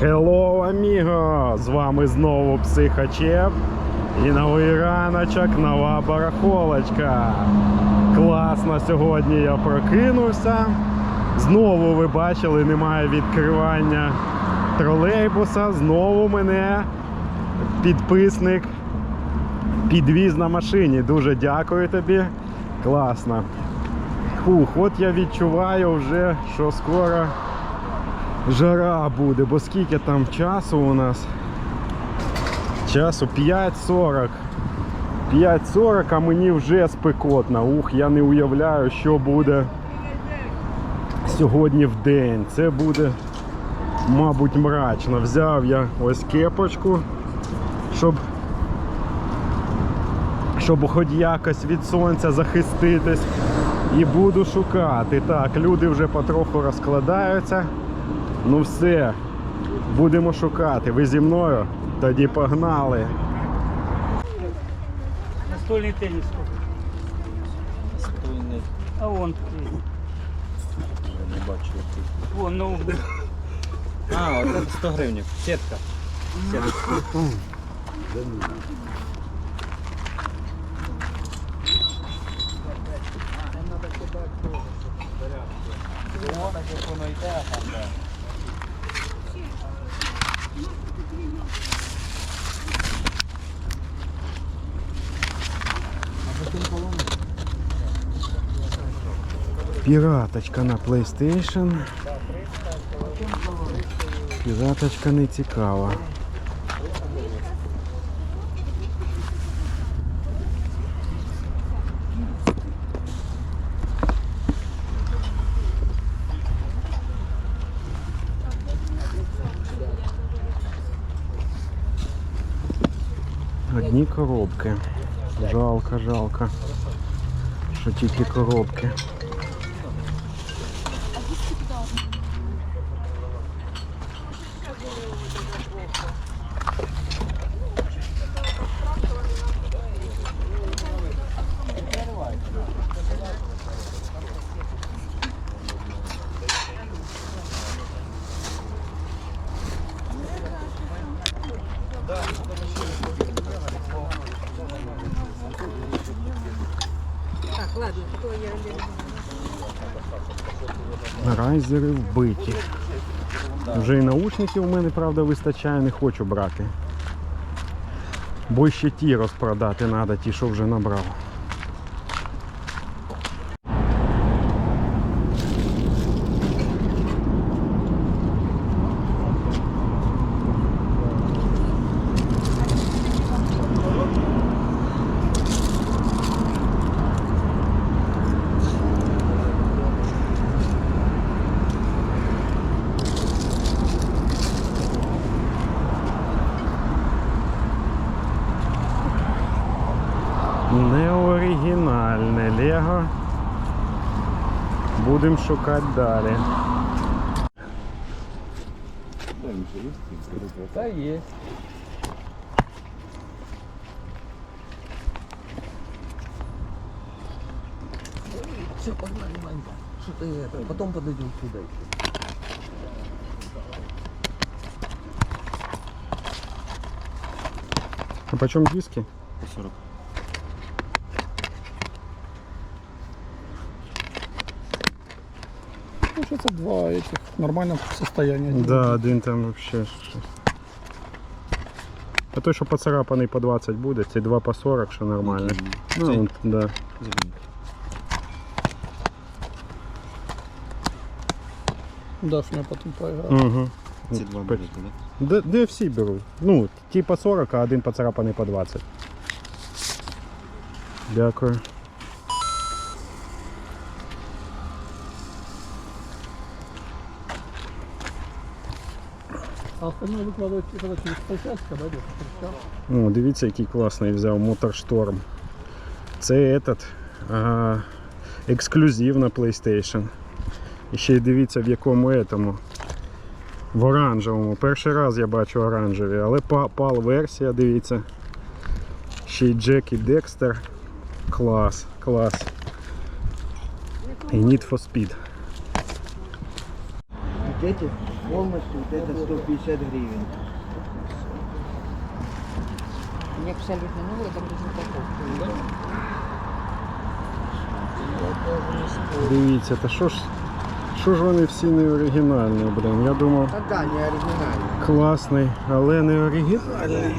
Hello, amigo! З вами знову Психачеп. І новий раночок, нова барахолочка. Класно сьогодні я прокинувся. Знову ви бачили, немає відкривання тролейбуса. Знову мене підписник підвіз на машині. Дуже дякую тобі. Класно. Фух, от я відчуваю вже, що скоро жара буде, бо скільки там часу у нас? Часу 5.40. 5.40, а мені вже спекотно. Ух, я не уявляю, що буде сьогодні в день. Це буде, мабуть, мрачно. Взяв я ось кепочку, щоб, щоб хоч якось від сонця захиститись. І буду шукати. Так, люди вже потроху розкладаються. Ну все, будемо шукати. Ви зі мною? Тоді погнали. Настольный теннис. Стойний. А вон. Я не бачу який. Вон, ну, А, оце 100 гривень. Сітка. Сітка. Піраточка на PlayStation. Піраточка не цікава. Коробки. Жалко, жалко. Що тільки коробки. Райзери вбиті. Вже і наушників у мене, правда, вистачає, не хочу брати. Бо ще ті розпродати треба, ті, що вже набрав. Шукати далі. Та є. Все, погнали, Ванька. Что ты это? Потом подойдем сюда. А по чому диски? 40. Ну, что это два этих в нормальном состоянии. Да, один там вообще. щось. А той, що поцарапаний по 20 буде, ці два по 40, що нормально. Ну, Цей? от, да. Зеленый. Дашь мне потом поиграть. Угу. Ці два будуть, да? Де, де всі беруть? Ну, ті по 40, а один поцарапаний по 20. Дякую. остальное выкладывать когда через полчасика, да, где-то через час? О, дивіться, який класний взяв Моторшторм. Це этот, а, ексклюзив на PlayStation. І ще й дивіться в якому етому. В оранжевому. Перший раз я бачу оранжеві, але пал версія, дивіться. Ще й Джек і Декстер. Клас, клас. І Need for Speed. Дети? Полностью вот это 150 гривен. Мне абсолютно новое, там без упаковки. Дивіться, та що ж, що ж вони всі не оригінальні, блин. Я думав, Ну да, не оригинальный. класний, але не оригінальний.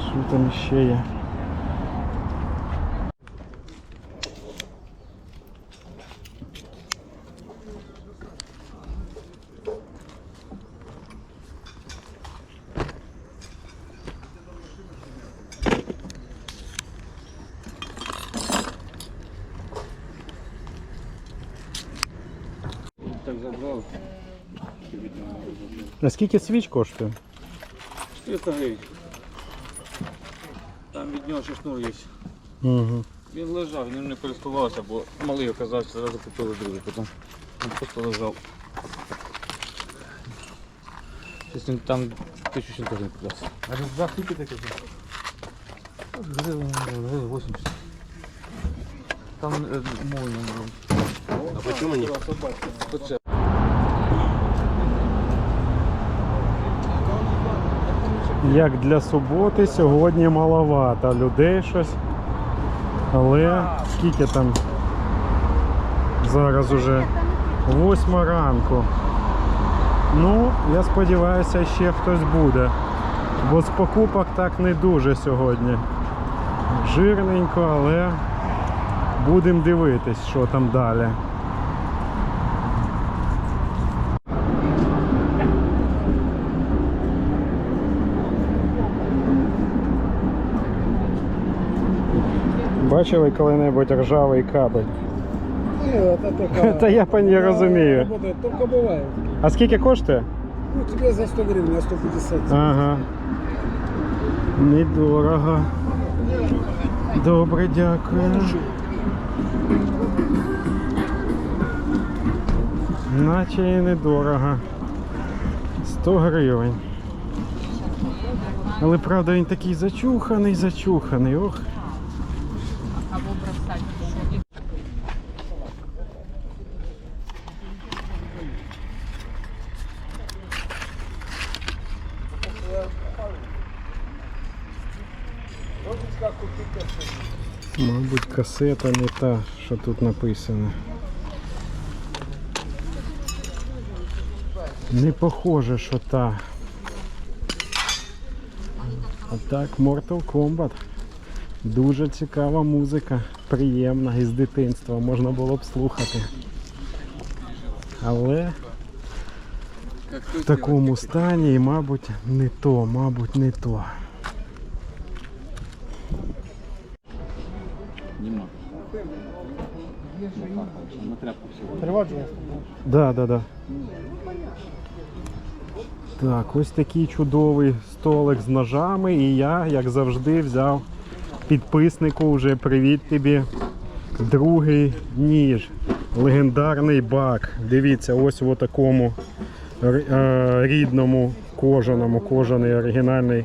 Що там ще є? А скільки свіч коштує? 400 гривень. Там від нього ще шнур є. Угу. Він лежав, він ним не користувався, бо малий оказався, зразу купили другий потім. Він просто лежав. Щось він там тисячу чим теж не продався. А за скільки таке? Гривень, гривень 80. Там е, мови. А по чому мені? Оце. Як для суботи сьогодні маловато людей щось. Але скільки там? Зараз уже восьма ранку. Ну, я сподіваюся, ще хтось буде. Бо з покупок так не дуже сьогодні. Жирненько, але будемо дивитись, що там далі. Бачили коли-небудь ржавий кабель? Ні, це тільки... Та я по ній розумію. Работает, Тільки буває. А скільки коштує? Ну, тебе за 100 гривень, а 150. Ага. Недорого. Добре, дякую. Наче і недорого. 100 гривень. Але правда він такий зачуханий, зачуханий. Ох. Касета не та, що тут написано. Не похоже, що та. А так, Mortal Kombat. Дуже цікава музика, приємна із дитинства, можна було б слухати. Але в такому стані, мабуть, не то, мабуть, не то. Да, да, да. Так, ось такий чудовий столик з ножами. І я, як завжди, взяв підписнику вже привіт тобі. Другий ніж. Легендарний бак. Дивіться, ось в такому рідному кожаному, кожаний оригінальний.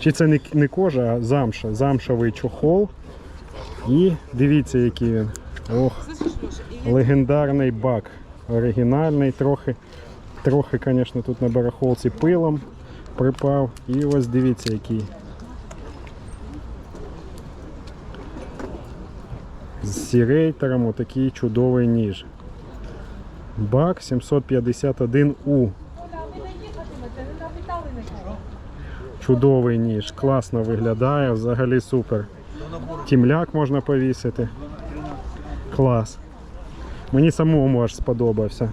Чи це не, не кожа, а замша, замшовий чохол. І дивіться, який він. Ох, легендарний бак. Оригінальний, трохи, трохи, звісно, тут на барахолці пилом припав. І ось дивіться, який. З сірейтером отакий чудовий ніж. Бак 751У. Чудовий ніж, класно виглядає, взагалі супер. Тімляк можна повісити. Клас. Мені самому аж сподобався.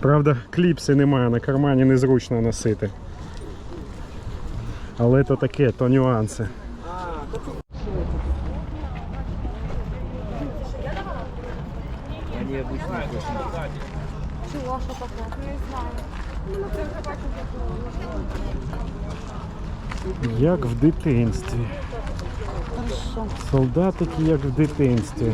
Правда, кліпси немає, на кармані незручно носити. Але то таке, то нюанси. Чого, що таке? Не знаю. Як в дитинстві. Солдатики, як в дитинстві.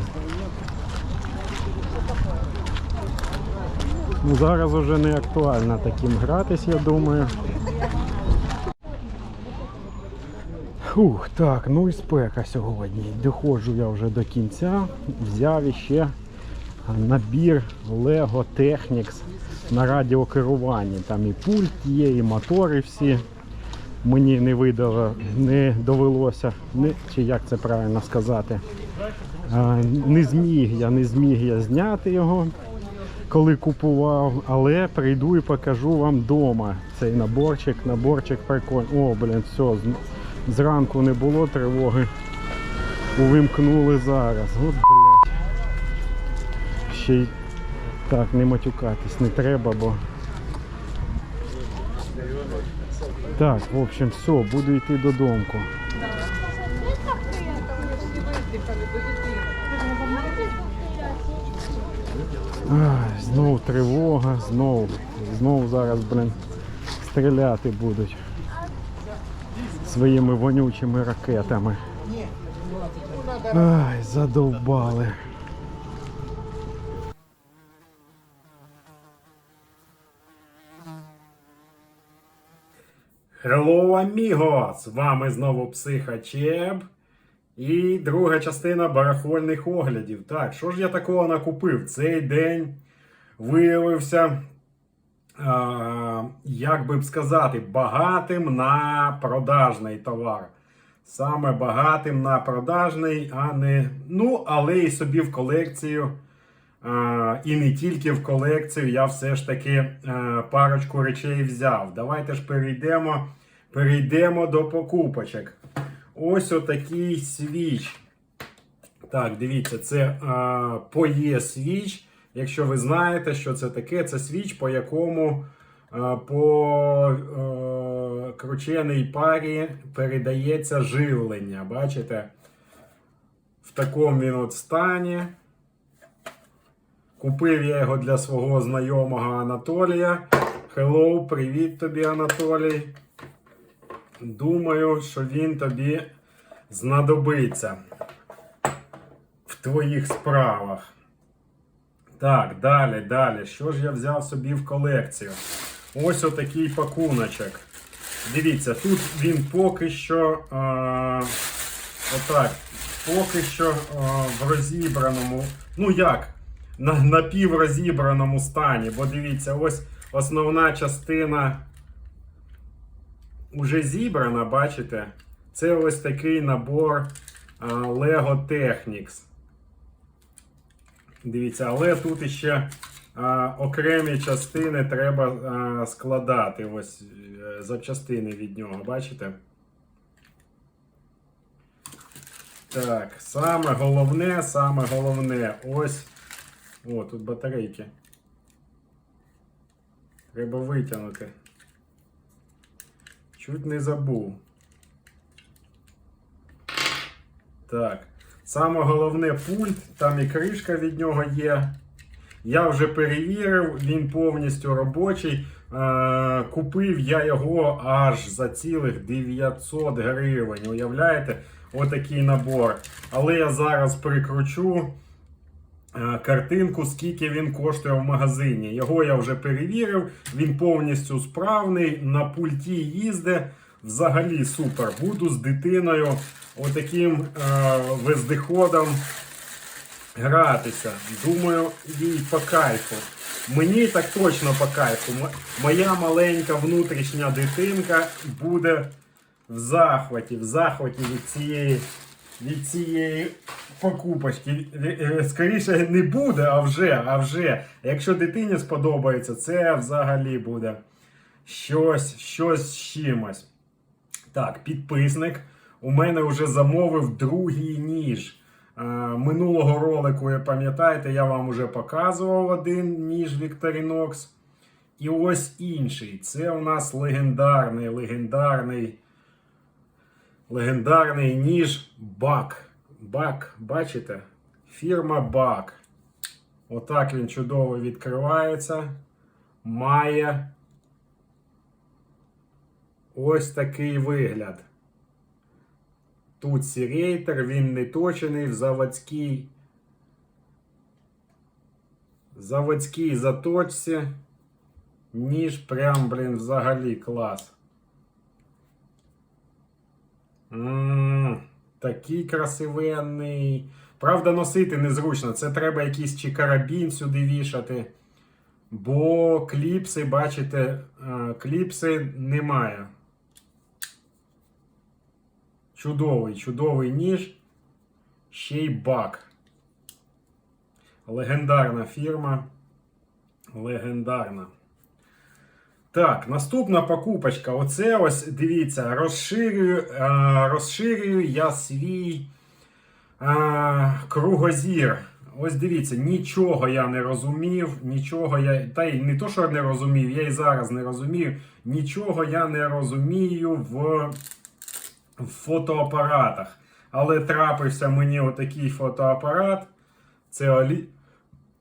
Ну, зараз уже не актуально таким гратись, я думаю. Фух, так, ну і спека сьогодні. Доходжу я вже до кінця. Взяв іще набір Lego Technics на радіокеруванні. Там і пульт є, і мотори всі. Мені не видало, не довелося, не, чи як це правильно сказати. Не зміг я, не зміг я зняти його, коли купував, але прийду і покажу вам вдома цей наборчик, наборчик прикольний. О, блін, все, зранку не було тривоги. Увімкнули зараз. От, блядь. Ще й так, не матюкатись не треба, бо. Так, в общем, все, буду йти додому. Ай, знов тривога, знов, знов зараз, блин, стріляти будуть своїми вонючими ракетами. Ай, задовбали. Hello, amigo! З вами знову Психачеб. І друга частина барахольних оглядів. Так, що ж я такого накупив? Цей день виявився, а, як би сказати, багатим на продажний товар. Саме багатим на продажний, а не. Ну, але і собі в колекцію. А, і не тільки в колекцію, я все ж таки е, парочку речей взяв. Давайте ж перейдемо, перейдемо до покупочок. Ось отакий свіч. Так, дивіться, це е, поє свіч. Якщо ви знаєте, що це таке, це свіч, по якому е, по е, крученій парі передається живлення. Бачите? В такому він от стані. Купив я його для свого знайомого Анатолія. Hello, привіт тобі, Анатолій. Думаю, що він тобі знадобиться в твоїх справах. Так, далі, далі. Що ж я взяв собі в колекцію? Ось отакий пакуночок. Дивіться, тут він поки що. А, отак. Поки що а, в розібраному. Ну як? На напіврозібраному стані. Бо дивіться, ось основна частина уже зібрана, бачите? Це ось такий набор Lego Technics. Дивіться, але тут іще а, окремі частини треба а, складати. Ось е, запчастини від нього, бачите? Так, саме головне, саме головне. Ось. О, тут батарейки. Треба витягнути. Чуть не забув. Так. Саме головне пульт, там і кришка від нього є. Я вже перевірив, він повністю робочий. Е, купив я його аж за цілих 900 гривень. Уявляєте? Отакий набор. Але я зараз прикручу картинку, скільки він коштує в магазині. Його я вже перевірив, він повністю справний, на пульті їздить. Взагалі супер. Буду з дитиною отаким е, вездеходом гратися. Думаю, їй по кайфу. Мені так точно по кайфу. Моя маленька внутрішня дитинка буде в захваті, в захваті від цієї, від цієї покупочки. Е, е, Скоріше не буде, а вже, а вже. Якщо дитині сподобається, це взагалі буде щось, щось з чимось. Так, підписник. У мене вже замовив другий ніж. Е, Минулого ролику, ви пам'ятаєте, я вам вже показував один ніж Victorinox. І ось інший. Це у нас легендарний, легендарний, легендарний ніж Бак. Бак, бачите? Фірма Бак. Отак він чудово відкривається. Має ось такий вигляд. Тут сірейтер, він не точений в заводській. Заводській заточці. Ніж прям, блін, взагалі клас. Такий красивенний. Правда, носити незручно. Це треба якийсь чи карабін сюди вішати. Бо кліпси, бачите, е, кліпси немає. Чудовий, чудовий ніж. Ще й бак. Легендарна фірма. Легендарна. Так, наступна покупочка. Оце ось дивіться, розширюю, е, розширюю я свій е, кругозір. Ось дивіться, нічого я не розумів, нічого я. Та й не то, що не розумів, я і зараз не розумію. Нічого я не розумію в, в фотоапаратах. Але трапився мені отакий фотоапарат. Це, Олі...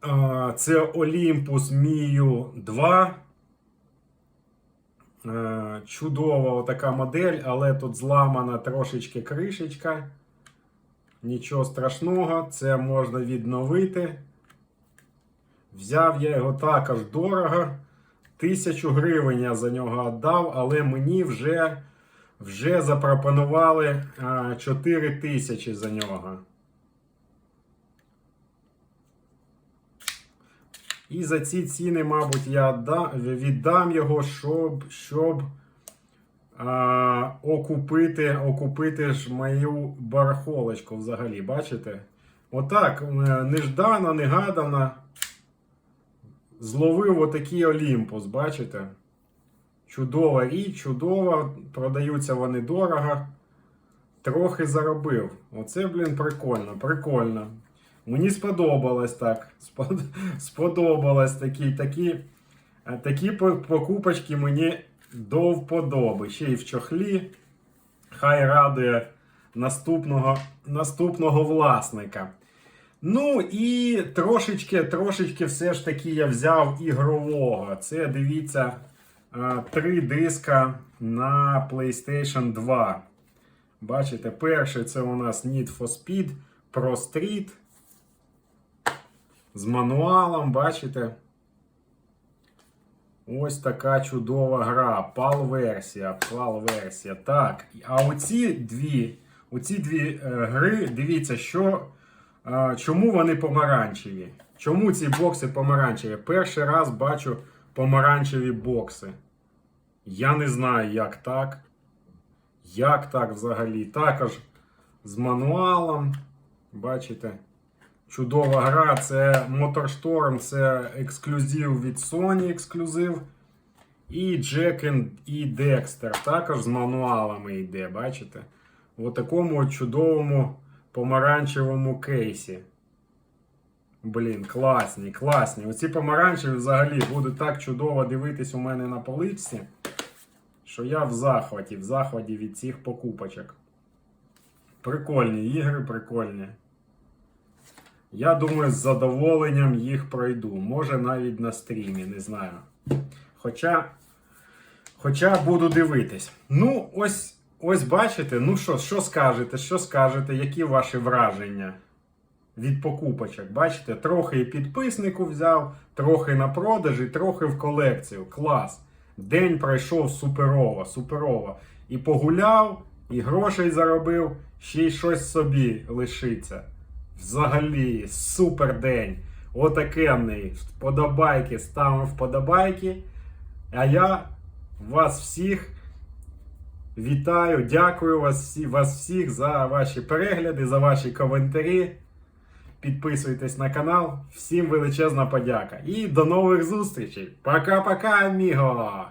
е, це Olympus Mio 2. Е, Чудова така модель, але тут зламана трошечки кришечка. Нічого страшного, це можна відновити. Взяв я його також дорого. Тисячу гривень я за нього віддав, але мені вже, вже запропонували 4 тисячі за нього. І за ці ціни, мабуть, я віддам, його, щоб, щоб а, окупити, окупити ж мою барахолочку взагалі. Бачите? Отак, е, неждано, негадано. Зловив отакий Олімпус, бачите? Чудова річ, чудова. Продаються вони дорого. Трохи заробив. Оце, блін, прикольно, прикольно. Мені сподобалось так. Спод... Сподобалось такі, такі, е, такі покупочки мені до вподоби. Ще й в чохлі. Хай радує наступного, наступного власника. Ну і трошечки, трошечки все ж таки я взяв ігрового. Це дивіться е, три диска на PlayStation 2. Бачите, перший це у нас Need for Speed Pro Street. З мануалом, бачите? Ось така чудова гра. PAL-версія. PAL-версія. Так. А оці дві, оці дві е, гри, дивіться, що, е, чому вони помаранчеві? Чому ці бокси помаранчеві? Перший раз бачу помаранчеві бокси. Я не знаю, як так. Як так взагалі? Також з мануалом. Бачите? Чудова гра, це MotorStorm, це ексклюзив від Sony ексклюзив. І Jack і Dexter також з мануалами йде, бачите? В такому чудовому помаранчевому кейсі. Блін, класні, класні. Оці помаранчеві взагалі будуть так чудово дивитись у мене на поличці, що я в захваті, в захваті від цих покупочок. Прикольні ігри, прикольні. Я думаю, з задоволенням їх пройду. Може навіть на стрімі, не знаю. Хоча, хоча буду дивитись. Ну, ось, ось бачите, ну що, що скажете, що скажете, які ваші враження від покупочок? Бачите, трохи і підписнику взяв, трохи на продажі, трохи в колекцію. Клас. День пройшов суперово, суперово. І погуляв, і грошей заробив, ще й щось собі лишиться. Взагалі, супер день. Отакенний. Вподобайки, ставимо вподобайки. А я вас всіх вітаю, дякую вас, всі, вас всіх за ваші перегляди, за ваші коментарі. Підписуйтесь на канал. Всім величезна подяка. І до нових зустрічей. Пока-пока, аміго!